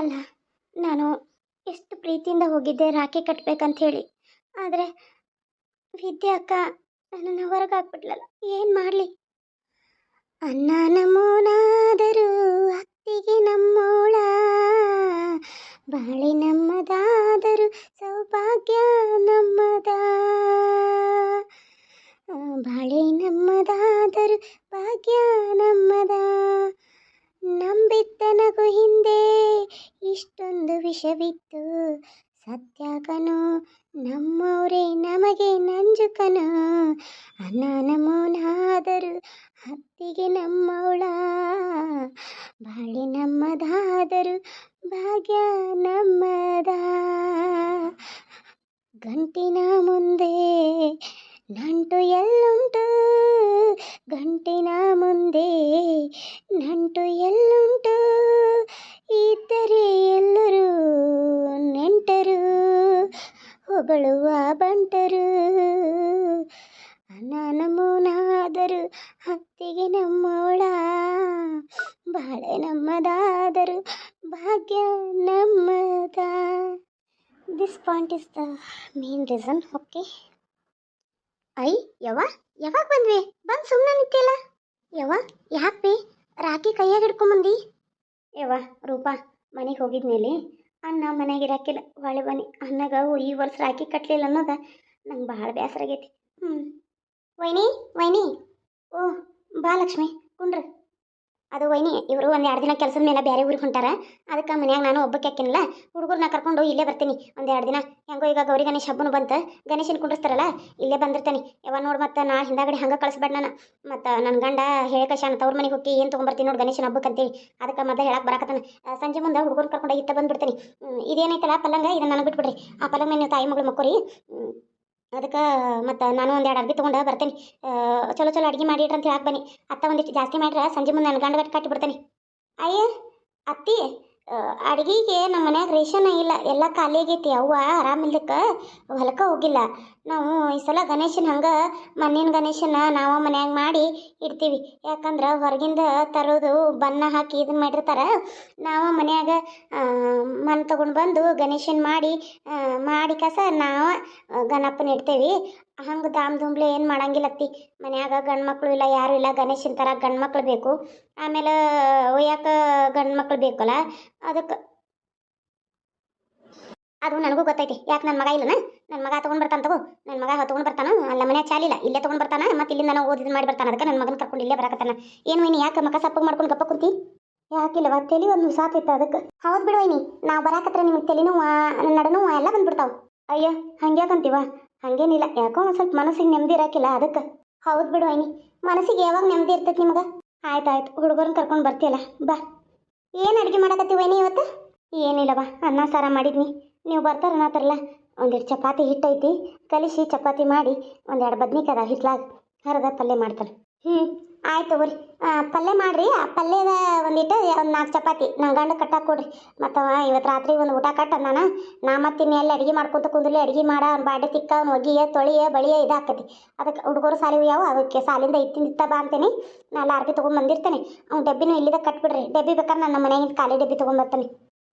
ಅಲ್ಲ, ನಾನು ಎಷ್ಟು ಪ್ರೀತಿಯಿಂದ ಹೋಗಿದ್ದೆ ರಾಖಿ ಕಟ್ಬೇಕಂತ ಹೇಳಿ. ಆದರೆ ವಿದ್ಯೆ ಅಕ್ಕ ನನ್ನನ್ನು ಹೊರಗೆ ಹಾಕ್ಬಿಟ್ಲಲ್ಲ, ಏನು ಮಾಡಲಿ? ಅನ್ನ ನಮೂನಾದರೂ ಅತ್ತಿಗೆ ನಮ್ಮೋಳ, ಬಾಳೆ ನಮ್ಮದಾದರೂ ಸೌಭಾಗ್ಯ ನಮ್ಮದ? ಬಾಳೆ ನಮ್ಮದಾದರೂ ಭಾಗ್ಯ ನಮ್ಮದ? ನಂಬಿತ್ತ ನಗು ಹಿಂದೆ ಇಷ್ಟೊಂದು ವಿಷವಿತ್ತು. ಸತ್ಯಾಕನು ನಮ್ಮವರೇ ನಮಗೆ ನಂಜುಕನು ಅನ್ನ ನಮೂನಾದರೂ ಹತ್ತಿಗೆ ನಮ್ಮವಳ. ಬಾಳೆ ನಮ್ಮದಾದರೂ ಭಾಗ್ಯ ನಮ್ಮದ. ಗಂಟಿನ ಮುಂದೆ ನಂಟು ಎಲ್ಲುಂಟು. ಗಂಟಿನ ಮುಂದೆ ನಂಟು ಎಲ್ಲುಂಟು. ಹೊಗಳುವ ಬಂಟರು. ಅನ್ನ ನಮೂನಾದರೂ ಹತ್ತಿಗೆ ನಮ್ಮೋಳ. ಬಾಳೆ ನಮ್ಮದಾದರು, ಭಾಗ್ಯ ನಮ್ಮದ. This point is the main reason okay I ಯವ ಯಾವಾಗ ಬಂದ್ವಿ? ಬಂದು ಸುಮ್ಮನೆ ನಿಂತಿಲ್ಲ ಯವ ಯಾಕೆ ರಾಖಿ ಕೈಯಾಗ ಹಿಡ್ಕೊಂಬಂದಿ ಯವ ರೂಪಾ, ಮನೆಗೆ ಹೋಗಿದ್ಮೇಲೆ ಅನ್ನ ಮನೆಗೆ ಇರಾಕಿಲ್ಲ ಹೊಳೆ ಬನ್ನಿ. ಅನ್ನಗ ಈ ವರ್ಷ ರಾಖಿ ಕಟ್ಟಲಿಲ್ಲ ಅನ್ನೋದ ನಂಗೆ ಭಾಳ ಬೇಸರ ಆಗೈತಿ ಹ್ಞೂ ವೈನಿ ವೈನಿ. ಓ, ಬಾ ಲಕ್ಷ್ಮಿ, ಕುಂಡ್ರು. ಅದು ವೈನಿ, ಇವರು ಒಂದು ಎರಡು ದಿನ ಕೆಲಸದ ಮೇಲೆ ಬೇರೆ ಊರಿಗೆ ಹೊಂಟಾರ. ಅದಕ್ಕೆ ಮನ್ಯಾಗ ನಾನು ಒಬ್ಬಕ್ಕೆ ಹಾಕಿನಲ್ಲ ಹುಡುಗರನ್ನ ಕರ್ಕೊಂಡು ಇಲ್ಲೇ ಬರ್ತೀನಿ ಒಂದು ಎರಡು ದಿನ. ಹೆಂಗೋ ಈಗ ಗೌರಿ ಗಣೇಶ ಹಬ್ಬನು ಬಂತು. ಗಣೇಶನ ಕುಂಡಿಸ್ತಾರಲ್ಲ ಇಲ್ಲೇ ಬಂದಿರ್ತೀನಿ. ಯಾವ ನೋಡಿ ಮತ್ತೆ ನಾ ಹಿಂದಾಗಡೆ ಹಂಗೆ ಕಳಿಸ್ಬೇಡ ನಾನು. ಮತ್ತು ನನ್ನ ಗಂಡ ಹೇಳಕಶಾನ ತವ್ರ ಮನೆಗೆ ಹೋಗಿ ಏನು ತೊಗೊಂಬರ್ತೀನಿ ನೋಡಿ ಗಣೇಶನ ಹಬ್ಬಕ್ಕೆ ಅಂತೇಳಿ ಅದಕ್ಕೆ ಮತ್ತೆ ಹೇಳಕ್ಕೆ ಬರಾಕತ್ತಾನ. ಸಂಜೆ ಮುಂದೆ ಹುಡುಗರು ಕರ್ಕೊಂಡು ಇತ್ತ ಬಂದ್ಬಿಡ್ತೀನಿ. ಇದೇನೈತಲ್ಲ ಪಲ್ಲಂಗ, ಇದನ್ನು ನನಗೆ ಬಿಟ್ಬಿಡ್ರಿ. ಆ ಪಲ್ಲಂಗ ನೀವು ತಾಯಿ ಮಗಳು ಮಕ್ಕೋರಿ. ಅದಕ್ಕೆ ಮತ್ತು ನಾನು ಒಂದು ಎರಡು ಅರ್ಬಿ ತೊಗೊಂಡು ಬರ್ತೀನಿ. ಚಲೋ ಚಲೋ ಅಡುಗೆ ಮಾಡಿ ಅಂತ ಹೇಳಕ್ಕೆ ಬನ್ನಿ. ಅತ್ತ ಒಂದಿಷ್ಟು ಜಾಸ್ತಿ ಮಾಡ್ರೆ ಸಂಜೆ ಮುಂದೆ ನನ್ನ ಗಂಡ ಗಟ್ಟಿ ಕಟ್ಟಿಬಿಡ್ತೀನಿ ಅಯ್ಯ, ಅತ್ತಿ ಅಡುಗೆಗೆ ನಮ್ಮ ಮನ್ಯಾಗ ರೇಷನ್ ಇಲ್ಲ, ಎಲ್ಲ ಖಾಲಿ ಆಗೈತಿ, ಅವ್ವ ಆರಾಮಿಲ್ಲಕ್ಕೆ ಹೊಲಕ್ಕೆ ಹೋಗಿಲ್ಲ. ನಾವು ಈ ಸಲ ಗಣೇಶನ ಹಂಗೆ, ಮಣ್ಣಿನ ಗಣೇಶನ ನಾವು ಮನ್ಯಾಗ ಮಾಡಿ ಇಡ್ತೀವಿ. ಯಾಕಂದ್ರೆ ಹೊರಗಿಂದ ತರೋದು ಬಣ್ಣ ಹಾಕಿ ಇದನ್ನ ಮಾಡಿರ್ತಾರೆ. ನಾವು ಮನ್ಯಾಗ ಮಣ್ಣು ತೊಗೊಂಡು ಬಂದು ಗಣೇಶನ ಮಾಡಿ ಮಾಡಿ ಕಸ ನಾವು ಗಣಪನ ಇಡ್ತೇವೆ. ಹಂಗೆ ದಾಮ್ ದುಂಬ್ಲೆ ಏನು ಮಾಡಂಗಿಲ್ಲತ್ತಿ ಮನ್ಯಾಗ ಗಂಡು ಮಕ್ಕಳು ಇಲ್ಲ, ಯಾರು ಇಲ್ಲ, ಗಣೇಶನ ಥರ ಗಂಡು ಮಕ್ಳು ಬೇಕು. ಆಮೇಲೆ ಒಯ್ಯಾಕ ಗಂಡು ಮಕ್ಳು ಬೇಕಲ್ಲ, ಅದಕ್ಕೆ ಅದು ನನಗೂ ಗೊತ್ತೈತಿ. ಯಾಕೆ ನನ್ನ ಮಗ ಇಲ್ಲನ? ನನ್ನ ಮಗ ತೊಗೊಂಡು ಬರ್ತಾನೆ ತಗೋ. ನನ್ನ ಮಗ ತೊಗೊಂಡು ಬರ್ತಾನ, ಅಲ್ಲ ಮನೆ ಚಾಲಿಲ್ಲ ಇಲ್ಲೇ ತೊಗೊಂಡು ಬರ್ತಾನ, ಮತ್ತೆ ಇಲ್ಲಿಂದ ನಾವು ಓದಿದ್ ಮಾಡಿ ಬರ್ತಾನೆ, ಅದಕ್ಕೆ ನನ್ನ ಮಗನ ಕರ್ಕೊಂಡು ಇಲ್ಲೇ ಬರಕತ್ತಾನ. ಏನು ವೈನಿ, ಯಾಕೆ ಮಗ ಸಪ್ಪಗೆ ಮಾಡ್ಕೊಂಡು ಗಪ್ಪ ಕುಂತಿ? ಯಾಕಿಲ್ಲವ ತಲೆ ಒಂದು ಸಾತೈತೆ ಅದಕ್ಕೆ. ಹೌದು ಬಿಡು ವೈನಿ, ನಾವು ಬರಾಕತ್ರ ನಿಮಗೆ ತಲೆನೋವು ನಡನೋವು, ಎಲ್ಲ ಬಂದ್ಬಿಡ್ತಾವೆ. ಅಯ್ಯ ಹಂಗ್ಯಾಕಂತೀವ ಹಂಗೇನಿಲ್ಲ, ಯಾಕೋ ಒಂದು ಸ್ವಲ್ಪ ಮನಸ್ಸಿಗೆ ನೆಮ್ಮದಿ ಇರಾಕಿಲ್ಲ ಅದಕ್ಕೆ. ಹೌದು ಬಿಡು ಐನಿ ಮನಸ್ಸಿಗೆ ಯಾವಾಗ ನೆಮ್ಮದಿ ಇರ್ತೈತಿ ನಿಮಗೆ? ಆಯ್ತು ಆಯ್ತು ಹುಡುಗರನ್ನ ಕರ್ಕೊಂಡು ಬರ್ತೀಯಲ್ಲ, ಬಾ. ಏನು ಅಡ್ಗೆ ಮಾಡಕತ್ತಿ ವೈನಿ ಇವತ್ತು? ಬಾ, ಅನ್ನ ಸಾರ ಮಾಡಿದ್ನಿ. ನೀವು ಬರ್ತಾರ ಅನ್ನತ್ತಾರಲ್ಲ ಒಂದೆರಡು ಚಪಾತಿ ಹಿಟ್ಟೈತಿ, ಕಲಿಸಿ ಚಪಾತಿ ಮಾಡಿ, ಒಂದೆರಡು ಬದ್ನಿಕಾಯಿ ಅದ ಹಿಟ್ಲಾಗ, ಹರದ ಪಲ್ಯ ಮಾಡ್ತಾರೆ. ಹ್ಞೂ ಆಯ್ತು ತಗೋರಿ. ಪಲ್ಯ ಮಾಡಿರಿ. ಆ, ಪಲ್ಯದ ಒಂದಿಟ್ಟು ಒಂದು ನಾಲ್ಕು ಚಪಾತಿ. ನನ್ನ ಗಂಡ ಕಟ್ಟಾಕ್ ಕೊಡ್ರಿ. ಮತ್ತು ಇವತ್ತು ರಾತ್ರಿ ಒಂದು ಊಟ ಕಟ್ಟ ನಾನು ನಾ ಮತ್ತೆ ಎಲ್ಲ ಅಡ್ಗೆ ಮಾಡ್ಕೊತ ಕುಂದ್ರಲಿ, ಅಡುಗೆ ಮಾಡ ಅವ್ನು ಬಾಡಿ ತಿಕ್ಕ ಅವ್ನು ಒಗಿಯ ತೊಳಿಯ ಬಳಿಯ ಇದಾಕತಿ ಅದಕ್ಕೆ ಹುಡುಗರು ಸಾಲಿವು ಯಾವ? ಅದಕ್ಕೆ ಸಾಲಿಂದ ಇತ್ತಿಂದಿತ್ತ ಬಾ ಅಂತೀನಿ. ನಾ ಎಲ್ಲ ತೊಗೊಂಬಂದಿರ್ತೇನೆ ತೊಗೊಂಡ್ ಬಂದಿರ್ತೇನೆ. ಅವ್ನು ಡಬ್ಬಿನೂ ಇಲ್ಲಿದ ಕಟ್ಬಿಡ್ರಿ. ಡಬ್ಬಿ ಬೇಕಾದ್ರೆ ನಾನು ನಮ್ಮ ಮನೆಯಿಂದ ಖಾಲಿ ಡಬ್ಬಿ ತೊಗೊಂಬರ್ತಾನೆ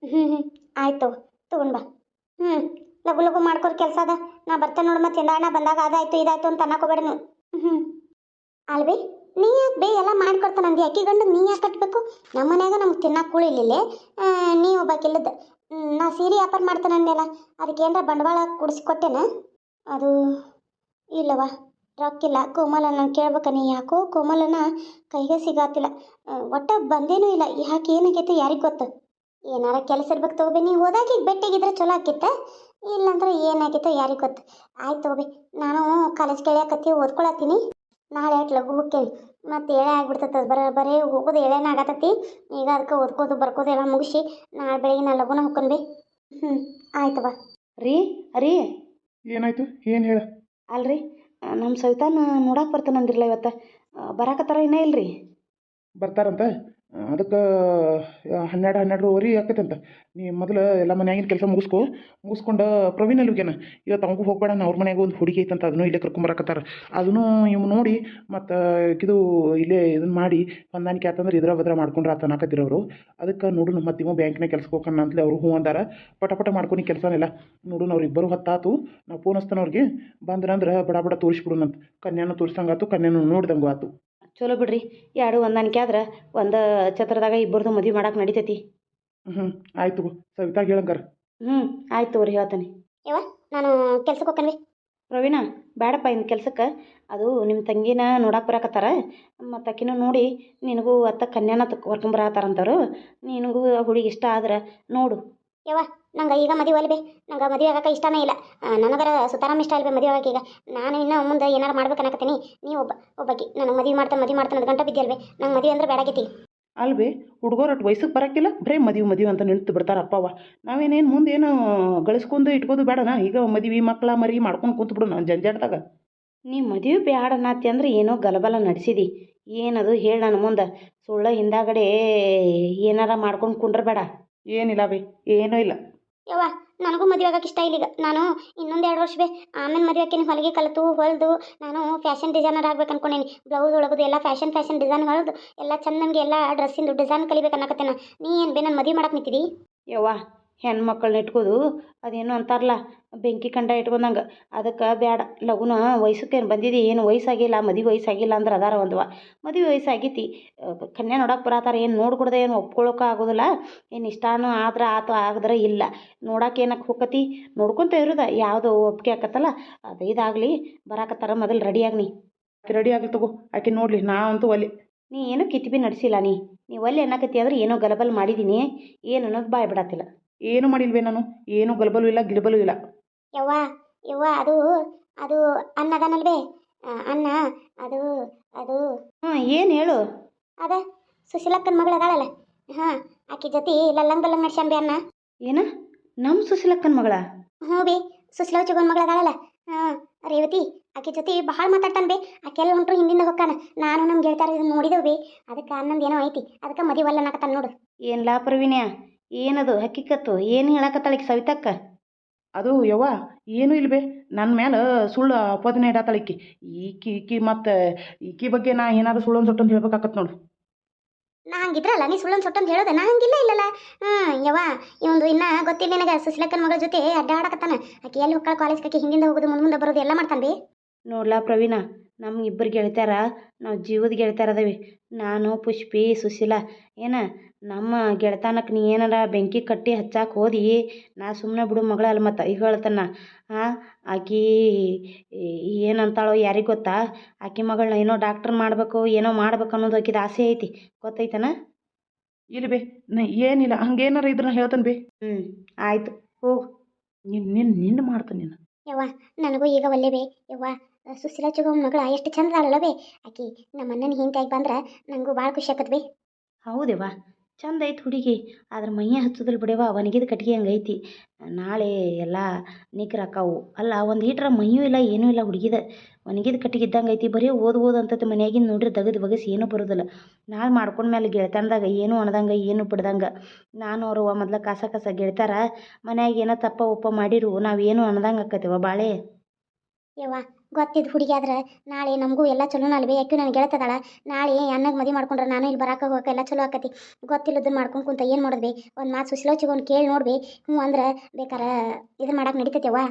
ಹ್ಞೂ ಹ್ಞೂ ಆಯ್ತು ತೊಗೊಂಡ್ಬಾ ಹ್ಞೂ ಲಗು ಲಘು ಮಾಡ್ಕೊರ್ ಕೆಲಸ ಅದ. ನಾ ಬರ್ತೇನೆ ನೋಡಿ ಮತ್ತೆ ಎಂದಾಣ ಬಂದಾಗ ಅದಾಯ್ತು, ಇದಾಯ್ತು ಅಂತ ಅನ್ನಕೋಬೇಡ ನೀವು. ಹ್ಞೂ ಅಲ್ವೇ ನೀ ಯಾಕೆ ಬೇ ಎಲ್ಲ ಮಾಡ್ಕೊಡ್ತಾನಂದು ಅಕ್ಕಿ ಗಂಡು ನೀ ಯಾಕೆ ಕಟ್ಟಬೇಕು ನಮ್ಮ ಮನ್ಯಾಗ ನಮ್ಗೆ ತಿನ್ನಕ್ಕೆ ಕುಳಿಲಿಲ್ಲೇ ನೀ ಒಬ್ಬಾಕಿಲ್ಲದ ನಾ ಸೀರೆ ವ್ಯಾಪಾರ ಮಾಡ್ತಾನೆ ಅಂದೆಲ್ಲ ಅದಕ್ಕೆ ಏನರ ಬಂಡವಾಳ ಕೊಟ್ಟೆನ ಅದು ಇಲ್ಲವ ರೊಕ್ಕಿಲ್ಲ ಕೋಮಲನ ಕೇಳ್ಬೇಕ ನೀ ಯಾಕೋ? ಕೋಮಲನ ಕೈಗೆ ಸಿಗಾತಿಲ್ಲ. ಒಟ್ಟ ಬಂದೇನೂ ಇಲ್ಲ. ಯಾಕೆ ಏನಾಗೈತೆ ಯಾರಿಗೆ ಗೊತ್ತು? ಏನಾರ ಕೆಲಸ ಇರ್ಬೇಕು ತಗೋಬೇ. ನೀ ಹೋದಾಗ ಈಗ ಬೆಟ್ಟಿಗಿದ್ರೆ ಚಲೋ ಆಕಿತ್ತ? ಇಲ್ಲಾಂದ್ರೆ ಏನಾಗಿತ್ತೋ ಯಾರಿಗೆ ಗೊತ್ತು. ಆಯ್ತು ತಗೋಬೇ, ನಾನು ಕಾಲೇಜ್ ಕೇಳ್ಯಾಕತ್ತಿ ಓದ್ಕೊಳತ್ತೀನಿ. ನಾಳೆ ಆಯ್ತು ಲಘು ಹೋಗ್ತೇನೆ ಮತ್ತೆ ಎಳೆ ಆಗ್ಬಿಡ್ತೈತೆ ಬರ ಬರೀ ಹೋಗೋದು ಎಳೆನ ಆಗತ್ತತಿ ಈಗ ಅದಕ್ಕೆ ಓದ್ಕೋದು ಬರ್ಕೋದು ಎಲ್ಲ ಮುಗಿಸಿ ನಾಳೆ ಬೆಳಿಗ್ಗೆ ನಾ ಲಘುನ ಹೋಗ್ಕೊಂಡ್ಬಿ ಹ್ಞೂ ಆಯ್ತು ಬಾ. ರೀ ರೀ. ಏನಾಯ್ತು? ಏನು ಹೇಳ? ಅಲ್ರಿ ನಮ್ಮ ಸವಿತಾನ ನೋಡಕ್ಕೆ ಬರ್ತಾನಂದಿರಲ್ಲ ಇವತ್ತು. ಬರಾಕತ್ತಾರ ಇನ್ನೇ ಇಲ್ರಿ? ಬರ್ತಾರಂತ? ಅದಕ್ಕೆ ಹನ್ನೆರಡು ಹನ್ನೆರಡುವರೆ ಆಕೈತಂತ ನೀ ಮೊದಲು ಎಲ್ಲ ಮನ್ಯಾಗಿನ ಕೆಲಸ ಮುಗಿಸ್ಕೊ. ಮುಗಿಸ್ಕೊಂಡು ಪ್ರವೀಣ್ ಅಲ್ಲಿಗೇನ ಇವತ್ತು ಅವಂಗೂ ಹೋಗ್ಬೇಡ, ಅವ್ರ ಮನ್ಯಾಗ ಒಂದು ಹುಡುಗಿ ಐತಂತ ಅದನ್ನು ಇಲ್ಲೇ ಕರ್ಕೊಂಬರಕತ್ತಾರ ಅದನ್ನು ಇವ್ ನೋಡಿ, ಮತ್ತು ಇದು ಇಲ್ಲೇ ಇದನ್ನ ಮಾಡಿ, ಹೊಂದಾಣಿಕೆ ಆತಂದ್ರೆ ಇದ್ರ ಬದ್ರ ಮಾಡ್ಕೊಂಡ್ರೆ ಆತ ಅನ್ನಕತ್ತಿರೋರು ಅದಕ್ಕೆ ನೋಡು ನಮ್ಮ ಇವ ಬ್ಯಾಂಕ್ನಾಗ ಕೆಲ್ಸಕ್ಕೆ ಹೋಗೋಣ ಅಂತಲೇ ಅವರು ಹ್ಞೂ ಅಂದಾರ. ಪಟ ಪಟ ಮಾಡ್ಕೊನಿ ಕೆಲಸನೆಲ್ಲ. ನೋಡು ಬರೋ ಹೊತ್ತಾತು. ನಾವು ಫೋನ್ ಹಚ್ತಾನೆ ಅವ್ರಿಗೆ. ಬಂದ್ರಂದ್ರೆ ಬಡ ಬಡ ತೋರಿಸ್ಬಿಡುನಂತ ಕನ್ಯಾನು ತೋರಿಸ್ದಂಗಾತು, ಕನ್ಯಾನು ನೋಡ್ದಂಗೂ ಆತು ಚಲೋ ಬಿಡ್ರಿ. ಎರಡು ಹೊಂದಾಣಿಕೆ ಆದ್ರೆ ಒಂದು ಛತ್ರದಾಗ ಇಬ್ಬರದು ಮದುವೆ ಮಾಡಕ್ಕೆ ನಡಿತೈತಿ. ಹ್ಞೂ ಆಯ್ತು ಸವಿತಾಗ ಹೇಳಂಗಾರ. ಹ್ಞೂ ಆಯ್ತು ತಗೋರಿ ಹೇಳ್ತಾನೆ. ಯವ್ವ ನಾನು ಕೆಲ್ಸಕ್ಕೆ ಹೋಗ್ಕನ್ವಿ ಪ್ರವೀಣ ಬೇಡಪ್ಪ ಇನ್ನು ಕೆಲ್ಸಕ್ಕೆ. ಅದು ನಿಮ್ಮ ತಂಗಿನ ನೋಡಕ್ಕೆ ಬರಾಕತ್ತಾರ. ಮತ್ತು ಆಕಿನ ನೋಡಿ ನಿನಗೂ ಅತ್ತ ಕನ್ಯಾನ ತಕ್ ಹೊರ್ಕೊಂಬರತ್ತಾರಂತವ್ರು ನಿನಗೂ ಆ ಹುಡುಗಿ ಇಷ್ಟ ಆದ್ರೆ ನೋಡು. ಯವ್ವ ನಂಗೆ ಈಗ ಮದುವೆ ಅಲ್ಬೇ ನಂಗೆ ಮದುವೆ ಆಗಕ್ಕೆ ಇಷ್ಟನೇ ಇಲ್ಲ. ನನಗರ ಸುತಾರಾಮ್ ಇಷ್ಟ ಇಲ್ಲ ಮದುವೆ ಆಗಕ್ಕೆ ಈಗ. ನಾನು ಇನ್ನೂ ಮುಂದೆ ಏನಾರು ಮಾಡ್ಬೇಕು ಅನ್ನಕತ್ತೀನಿ. ನೀವು ಒಬ್ಬ ಒಬ್ಬಾಕಿ ನನಗೆ ಮದುವೆ ಮಾಡ್ತಾ ಮದುವೆ ಮಾಡ್ತಾನೆ ಅದು ಗಂಟ ಬಿದ್ದಿಲ್ವೇ ನಂಗೆ ಮದುವೆ ಅಂದ್ರೆ ಬೇಡಾಗೈತಿ ಅಲ್ವೇ ಹುಡುಗರು ಅಟ್ ವಯಸ್ಸಿಗೆ ಬರೋಕ್ಕಿಲ್ಲ ಬರೀ ಮದುವೆ ಮದುವೆ ಅಂತ ನಿಂತು ಬಿಡ್ತಾರೆ ಅಪ್ಪವ ನಾವೇನೇನು ಮುಂದೆ ಏನು ಗಳಿಸ್ಕೊಂಡು ಇಟ್ಕೋದು ಬೇಡನಾ? ಈಗ ಮದುವೆ ಮಕ್ಕಳ ಮರಿ ಮಾಡ್ಕೊಂಡು ಕೂತ್ಬಿಡು ನಾನು ಜಂಜಾಟದಾಗ ನೀ ಮದುವೆ ಬ್ಯಾಡ ಅನ್ನತ್ತಿ ಅಂದ್ರೆ ಏನೋ ಗಲಬಲ ನಡೆಸಿದಿ. ಏನದು ಹೇಳಿ ನನ್ನ ಮುಂದೆ. ಸುಳ್ಳ ಹಿಂದಾಗಡೆ ಏನಾರ ಮಾಡ್ಕೊಂಡು ಕುಂಡ್ರಬೇಡ ಏನಿಲ್ಲ ಬಿ ಏನೂ ಇಲ್ಲ. ಯವ್ವ, ನನಗೂ ಮದುವೆ ಆಗಕ್ಕೆ ಇಷ್ಟ ಇಲ್ಲ ಈಗ ನಾನು ಇನ್ನೊಂದು ಎರಡು ವರ್ಷ ಬೇ ಆಮೇಲೆ ಮದುವೆ ಆಕಿನ ಹೊಲಿಗೆ ಕಲಿತು, ಹೊಲಿದು, ನಾನು ಫ್ಯಾಷನ್ ಡಿಸೈನರ್ ಆಗ್ಬೇಕು ಅನ್ಕೊಂಡೇನಿ. ಬ್ಲೌಸ್ ಒಳಗದು, ಎಲ್ಲ ಫ್ಯಾಷನ್ ಫ್ಯಾಷನ್ ಡಿಸೈನ್ ಹೊಲಿದು ಎಲ್ಲ ಚಂದ ನಮಗೆ ಎಲ್ಲ ಡ್ರೆಸ್ಸಿಂದು ಡಿಸೈನ್ ಕಲಿಬೇಕು ಅನ್ನಕತ್ತೇನ. ನೀ ಏನು ಬೇ ನನ್ನ ಮದುವೆ ಮಾಡಕ್ಕೆ ನಿಂತಿದ್ದಿ ಯವ್ವ ಹೆಣ್ಮಕ್ಳನ್ನ ಇಟ್ಕೋದು ಅದೇನು ಅಂತಾರಲ್ಲ ಬೆಂಕಿ ಕಂಡ ಇಟ್ಕೊಂಡಂಗೆ. ಅದಕ್ಕೆ ಬೇಡ ಲಗುನ ವಯಸ್ಸಕ್ಕೇನು ಬಂದಿದೆ? ಏನು ವಯಸ್ಸಾಗಿಲ್ಲ ಮದುವೆ ವಯಸ್ಸಾಗಿಲ್ಲ ಅಂದ್ರೆ ಅದಾರ ಒಂದವ. ಮದುವೆ ವಯಸ್ಸಾಗೈತಿ. ಕನ್ಯೆ ಕನ್ಯಾ ನೋಡಕ್ಕೆ ಬರತ್ತಾರ ಏನು ನೋಡ್ಕೊಡ್ದೆ ಏನು ಒಪ್ಕೊಳ್ಳೋಕೆ ಆಗೋದಿಲ್ಲ. ಏನು ಇಷ್ಟಾನು ಆದ್ರೆ ಆತು ಆಗದ್ರೆ ಇಲ್ಲ. ನೋಡಕ್ಕೆ ಏನಕ್ಕೆ ಹೋಗತಿ ನೋಡ್ಕೊತ ಇರೋದ ಯಾವುದು ಒಪ್ಪಿಗೆ ಆಕತ್ತಲ್ಲ ಅದು ಇದಾಗಲಿ ಬರಾಕತ್ತಾರ ಮೊದಲು ರೆಡಿಯಾಗಿ ನೀ. ರೆಡಿ ಆಗಲಿ ತಗೋ ಆಕೆ ನೋಡಲಿ ನಾ ಅಂತೂ ಒಲಿ ನೀ ಏನೂ ಕಿತ್ಬಿ ನಡೆಸಿಲ್ಲ ನೀ. ನೀವು ಒಲೆ ಅನ್ನಕತ್ತಿ ಅಂದ್ರೆ ಏನೋ ಗಲಬಲ್ ಮಾಡಿದ್ದೀನಿ ಏನು ಅನ್ನೋದು ಬಾಯ್ ಬಿಡತ್ತಿಲ್ಲ ಏನು ಮಾಡಿಲ್ವೇ ನಾನು? ಏನು ಗಲಬಲು ಇಲ್ಲ ಗಿಲಬಲು ಇಲ್ಲ. ಯವ್ವ ಯವ್ವ ಅದು ಅದು ಅನ್ನ ಅದನಲ್ವೇ? ಆ, ಅನ್ನ ಅದು ಅದು. ಹಾಂ ಏನು ಹೇಳು? ಅದ ಸುಶೀಲಕ್ಕನ ಮಗಳು ಅದಾಳಲ್ಲ. ಹಾಂ ಆಕಿ ಜೊತೆ ಲಲ್ಲಂಗ್ ಬಲ್ಲಂಗ್ ನಡ್ಸ್ಯಾನ್ ಬಿ ಅನ್ನ. ಏನ? ನಮ್ಮ ಸುಶೀಲಕ್ಕನ ಮಗಳ? ಹ್ಞೂ ಬಿ ಸುಶೀಲ ಚಿಗೋನ್ ಮಗಳು ಅದಾಳಲ್ಲ. ಹಾಂ ರೇವತಿ ಆಕಿ ಜೊತೆ ಭಾಳ ಮಾತಾಡ್ತಾನೆ ಬೇ. ಆಕೆಲ್ಲ ಹೊಂಟ್ರು ಹಿಂದಿಂದ ಹೊಕ್ಕಾನ. ನಾನು ನಮ್ಮ ಗೆಳತಾರ ಇದನ್ನ ನೋಡಿದೆವು ಬಿ. ಅದಕ್ಕೆ ಅನ್ನಂದು ಏನೋ ಐತಿ. ಅದಕ್ಕೆ ಮದುವೆ ಅಲ್ಲ ಅನ್ನಕತ್ತಾನ ನೋಡು. ಏನ್ಲಾ ಪ್ರವೀಣ್ಯ ಏನದು ಹಕ್ಕಿಕತ್ತು? ಏನು ಹೇಳಕತ್ತಾಳಿಕ್ ಸವಿತಕ್ಕ? ಅದು ಯವ್ವ ಏನು ಇಲ್ವೇ ನನ್ನ ಮೇಲೆ ಸುಳ್ಳು ಅಪೋದನೆ ಇಡತ್ತಾಳಿಕಿ ಈಕಿ. ಈಕಿ ಈಕಿ ಮತ್ತು ಈಕಿ ಬಗ್ಗೆ ನಾ ಏನಾದ್ರು ಸುಳ್ಳು ಒಂದು ಸೊಟ್ಟಂತ ಹೇಳ್ಬೇಕಾಕತ್ ನೋಡು. ನಾ ಹಂಗಿದ್ರಲ್ಲ ನೀ ಸುಳ್ಳೊಂದು ಸೊಟ್ಟಂತ ಹೇಳೋದೆ. ನಾ ಹಂಗಿಲ್ಲ ಇಲ್ಲಲ್ಲ. ಹಾಂ ಯವ್ವ ಇವಂದು ಇನ್ನ ಗೊತ್ತಿಲ್ಲ ನಿನಗೆ. ಸುಶೀಲಕ್ಕನ ಮಗಳ ಜೊತೆ ಅಡ್ಡಾಡಕತ್ತಾನ. ಆಕೆ ಎಲ್ಲಿ ಹೊಕ್ಕಳ ಕಾಲೇಜ್ ಕಾಕಿ ಹಿಂದಿಂದ ಹೋಗೋದು ಮುಂದೆ ಮುಂದೆ ಬರೋದು ಎಲ್ಲ ಮಾಡ್ತಾನೆ ಬಿ. ನೋಡ್ಲಾ ಪ್ರವೀಣ ನಮ್ಮ ಇಬ್ಬರು ಗೆಳತ್ಯಾರ ನಾವು ಜೀವದ ಗೆಳತ್ಯಾರ ಅದೇವಿ. ನಾನು ಪುಷ್ಪಿ ಸುಶೀಲ ಏನ ನಮ್ಮ ಗೆಳತನಕ್ಕೆ ನೀ ಏನಾರ ಬೆಂಕಿ ಕಟ್ಟಿ ಹಚ್ಚಾಕ ಹೋದಿ ನಾ ಸುಮ್ಮನೆ ಬಿಡು ಮಗಳಲ್ಲ ಮತ್ತು ಈಗ ಹೇಳ್ತಾನ. ಹಾಂ ಆಕಿ ಅಂತಾಳೋ ಯಾರಿಗೆ ಗೊತ್ತಾ? ಆಕೆ ಮಗಳನ್ನ ಏನೋ ಡಾಕ್ಟ್ರ್ ಮಾಡಬೇಕು ಏನೋ ಮಾಡ್ಬೇಕು ಅನ್ನೋದು ಆಕಿದ ಆಸೆ ಐತಿ. ಗೊತ್ತೈತನ? ಇಲ್ಲ ಬೇ ನ ಏನಿಲ್ಲ ಹಂಗೇನಾರ ಇದ್ರ ಹೇಳ್ತಾನೆ ಬೇ. ಹ್ಞೂ ಆಯಿತು ಹೋಗು. ನಿನ್ನ ನಿನ್ನ ನಿನ್ನ ಮಾಡ್ತಾನೆ ನೀನು. ಯವ್ವ ನನಗೂ ಈಗ ಒಲ್ಲೆ ಬೇ. ಯವ್ವ ಸುಶೀಲ ಚಿಗೋನ್ ಮಗಳ ಎಷ್ಟು ಚಂದ ಅಲ್ಲವೇ ಆಕಿ ನಮ್ಮ ಅಣ್ಣನ ಹಿಂತಾಗಿ ಬಂದ್ರೆ ನನಗೂ ಭಾಳ ಖುಷಿ ಆಕತ್ ಬೇ. ಹೌದೇವಾ ಚಂದ ಐತಿ ಹುಡುಗಿ. ಆದ್ರೆ ಮೈಯ ಹಚ್ಚೋದಿಲ್ಲ ಬಿಡವ ಒಣಗಿದ ಕಟ್ಗೆ ಹಂಗೈತಿ ನಾಳೆ ಎಲ್ಲ ನಿಗ್ರಾಕಾವು ಅಲ್ಲ ಒಂದು ಈಟ್ರ ಮೈಯೂ ಇಲ್ಲ ಏನೂ ಇಲ್ಲ ಹುಡುಗಿದ. ಒಣಗಿದ ಕಟ್ಟಿಗೆ ಇದ್ದಂಗೆ ಐತಿ. ಬರೀ ಓದ್ ಓದ್ ಅಂತತಿ ಮನ್ಯಾಗಿಂದ ನೋಡ್ರಿ ತೆಗೆದು ಬಗಸಿ ಏನೂ ಬರೋದಿಲ್ಲ. ನಾಳೆ ಮಾಡ್ಕೊಂಡ್ಮೇಲೆ ಗೆಳತನದಾಗ ಏನು ಅಣದಂಗೆ ಏನು ಬಿಡ್ದಂಗೆ. ನಾನು ಅವರು ಮೊದ್ಲು ಕಾಸ ಕಾಸ ಗೆಳ್ತಾರ. ಮನ್ಯಾಗ ಏನೋ ತಪ್ಪ ಒಪ್ಪ ಮಾಡಿರು ನಾವೇನು ಅನ್ದಂಗೆ ಆಕತಿವ ಬಾಳೆ. ಯವ್ವ ಗೊತ್ತಿದ್ದು ಹುಡುಗಿ ಆದ್ರೆ ನಾಳೆ ನಮಗೂ ಎಲ್ಲ ಚಲೋನ ಅಲ್ವೇ? ಯಾಕೆ ನನಗೆ ಗೆಳತದಳ. ನಾಳೆ ಅನ್ನಾಗ ಮದುವೆ ಮಾಡ್ಕೊಂಡ್ರೆ ನಾನು ಇಲ್ಲಿ ಬರಾಕ ಹೋಗಕ್ಕೆ ಎಲ್ಲ ಚಲೋ ಆಕತಿ. ಗೊತ್ತಿಲ್ಲದನ್ನ ಮಾಡ್ಕೊಂಡು ಕುಂತ ಏನು ಮಾಡಿದ್ವಿ ಒಂದು ಮಾತು ಒಂದು ಕೇಳಿ ನೋಡ್ಬಿ ಹ್ಞೂ ಅಂದ್ರೆ ಬೇಕಾರ ಇದು ಮಾಡಕ್ಕೆ ನಡೀತೈತೆವ್ವ?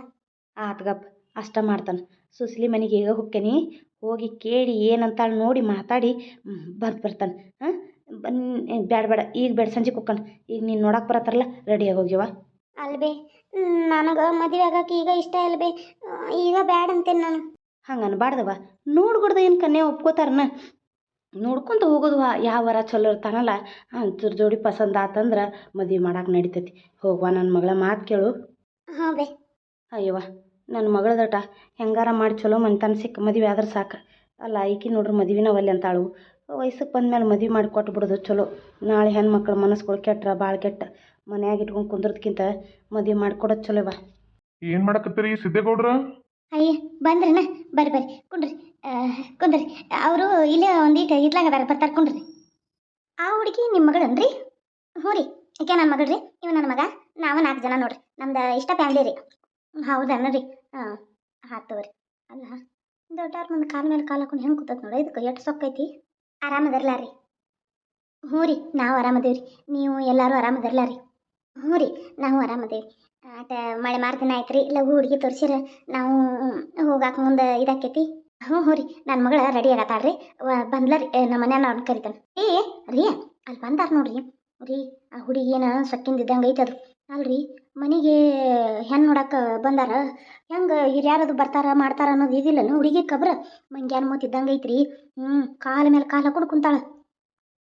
ಆತ್ಗಪ್ಪ ಅಷ್ಟ ಮಾಡ್ತಾನೆ. ಸುಸ್ಲಿ ಮನೆಗೆ ಈಗ ಹೊಕ್ಕೇನಿ ಹೋಗಿ ಕೇಳಿ ಏನಂತಾಳೆ ನೋಡಿ ಮಾತಾಡಿ ಬಂದು ಬರ್ತಾನೆ. ಹಾಂ? ಬನ್ ಬೇಡ ಬೇಡ ಈಗ ಬೇಡ ಸಂಜೆಗೆ ಹೋಗ್ತಾನೆ ಈಗ ನೀನು ನೋಡಕ್ಕೆ ಬರತ್ತಾರಲ್ಲ ರೆಡಿಯಾಗಿ ಹೋಗ್ಯವ ಅಲ್ಬೇ ನನಗೆ ಮದುವೆ ಆಗಾಕ ಈಗ ಇಷ್ಟ ಇಲ್ಬೇ. ಈಗ ಬ್ಯಾಡ ಅಂತೇನೆ ನಾನು. ಹಂಗೆ ಅನ್ಬಾರ್ದವ ನೋಡ್ಕೊಡ್ದ ಏನು ಕನ್ಯಾ ಒಪ್ಕೋತಾರನ? ನೋಡ್ಕೊಂತ ಹೋಗೋದು ಯಾವ ವರ ಚಲೋ ಇರ್ತಾನಲ್ಲ. ಅಂತರ ಜೋಡಿ ಪಸಂದ್ ಆತಂದ್ರೆ ಮದುವೆ ಮಾಡಕ್ಕೆ ನಡಿತೈತಿ. ಹೋಗುವ ನನ್ನ ಮಗಳ ಮಾತು ಕೇಳು. ಹಾಂ ಬೇ. ಅಯ್ಯವ್ವ ನನ್ನ ಮಗಳದಟ ಹೆಂಗಾರ ಮಾಡಿ ಚಲೋ ಮನ್ತನ ಸಿಕ್ಕ ಮದುವೆ ಆದ್ರೆ ಸಾಕು. ಅಲ್ಲ ಈಕಿ ನೋಡ್ರಿ ಮದುವೆನ ಒಲ್ಲೆ ಅಂತಾಳು. ವಯಸ್ಸಿಗೆ ಬಂದಮೇಲೆ ಮದುವೆ ಮಾಡಿ ಕೊಟ್ಬಿಡೋದು ಚಲೋ. ನಾಳೆ ಹೆಣ್ಮಕ್ಳ ಮನಸ್ಸುಗಳು ಕೆಟ್ರ ಭಾಳ ಕೆಟ್ಟ. ಮನ್ಯಾಗ ಇಟ್ಕೊಂಡು ಕುಂದ್ರದ್ಕಿಂತ ಮದುವೆ ಮಾಡಿಕೊಡೋದು ಚಲೋವ ಏನು ಮಾಡಕತ್ತೀರಿ ಸಿದ್ದೇಗೌಡ್ರ? ಅಯ್ಯ ಬಂದ್ರನ? ಬರ್ರಿ ಬರ್ರಿ. ಕುಂಡ್ರಿ. ಕುಂದ್ರಿ. ಅವರು ಇಲ್ಲೇ ಒಂದೀಟ ಇತ್ಲಾಗ ಅದಾರ ಬರ್ತಾರೆ ಕುಂಡ್ರಿ. ಆ ಹುಡುಗಿ ನಿಮ್ಮ ಮಗಳನ್ರಿ ಹ್ಞೂ ರೀ. ಈಕೆ ನನ್ನ ರೀ. ಇವ ನನ್ನ ಮಗ. ನಾವು ನಾಲ್ಕು ಜನ ನೋಡ್ರಿ. ನಮ್ದು ಇಷ್ಟ ಫ್ಯಾಮ್ಲಿ ರೀ. ಹೌದನ್ನ ರೀ. ಹಾಂ ಆತು ತಗೋರಿ. ಅಲ್ಲ ದೊಡ್ಡವ್ರ ಮುಂದೆ ಕಾಲ ಮೇಲೆ ಕಾಲು ಹಾಕೊಂಡು ಹೆಂಗೆ ಕೂತತ್ ನೋಡಿ. ಇದಕ್ಕೆ ಎಷ್ಟು ಸೊಕ್ಕೈತಿ? ಆರಾಮದಿರಲ್ಲ ರೀ ಹ್ಞೂ ರೀ, ನಾವು ಆರಾಮದೇವ್ರಿ. ನೀವು ಎಲ್ಲರೂ ಆರಾಮದಿರಲ್ಲ ರೀ ಹ್ಞೂ ರೀ, ನಾವು ಆರಾಮದೇವ್ರಿ. ಆಟ ಮಳೆ ಮಾರು ದಿನ ಆಯ್ತು ರೀ ಲಘು ಹುಡುಗಿ ತೋರಿಸಿರ, ನಾವು ಹೋಗಾಕ ಮುಂದೆ ಇದಾಕೈತಿ? ಹ್ಞೂ ಹ್ಞೂ ರೀ ನನ್ನ ಮಗಳ ರೆಡಿ ಆಗತ್ತಾಳ್ರಿ ಬಂದ್ಲ ರೀ ನಮ್ಮ ಮನ್ಯಾನ ಅವ್ನು ಕರಿತಾನೆ. ಏ, ರೀ, ಅಲ್ಲಿ ಬಂದಾರ ನೋಡ್ರಿ. ರೀ, ಆ ಹುಡುಗಿ ಏನ ಸೊಕ್ಕಿಂದ ಇದ್ದಂಗೆ ಐತದು. ಅಲ್ರಿ, ಮನೆಗೆ ಹೆಣ್ಣು ನೋಡಕ್ಕೆ ಬಂದಾರ. ಹೆಂಗೆ ಹಿರಿಯರದು ಬರ್ತಾರ, ಮಾಡ್ತಾರ ಅನ್ನೋದು ಇದಿಲ್ಲನು ಹುಡುಗಿ ಕಬ್ರ ಮಂಗ್ಯಾನ ಮೂತ್ ಇದ್ದಂಗೆ ಐತ್ರಿ. ಹ್ಞೂ ಕಾಲ ಮೇಲೆ ಕಾಲು ಹಾಕೊಂಡು ಕುಂತಾಳ.